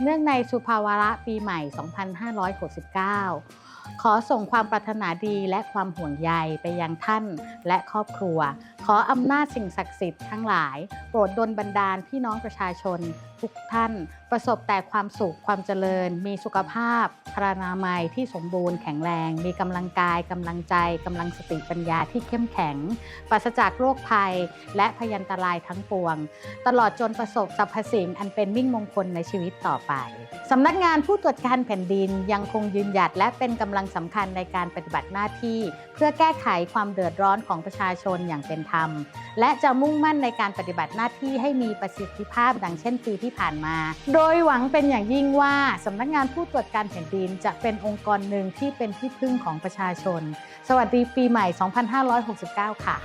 เนื่องในสุภาวระปีใหม่ 2569ขอส่งความปรารถนาดีและความห่วงใยไปยังท่านและครอบครัว ขออำนาจสิ่งศักดิ์สิทธิ์ทั้งหลาย โปรดดลบันดาลพี่น้องประชาชน ทุกท่าน ประสบแต่ความสุขความเจริญ มีสุขภาพพรานามัยที่สมบูรณ์แข็งแรง มีกำลังกายกำลังใจกำลังสติปัญญาที่เข้มแข็ง ปราศจากโรคภัย และพยันตรายทั้งปวง ตลอดจนประสบสรรพสิ่งอันเป็นมิ่งมงคลในชีวิตต่อไปสำนักงานผู้ตรวจการแผ่นดินยังคงยืนหยัดและเป็นกำำลังสำคัญในการปฏิบัติหน้าที่ เพื่อแก้ไขความเดือดร้อนของประชาชนอย่างเป็นธรรม และจะมุ่งมั่นในการปฏิบัติหน้าที่ให้มีประสิทธิภาพดังเช่นปีที่ผ่านมา โดยหวังเป็นอย่างยิ่งว่าสำนักงานผู้ตรวจการแผ่นดินจะเป็นองค์กรหนึ่งที่เป็นที่พึ่งของประชาชน สวัสดีปีใหม่ 2569 ค่ะ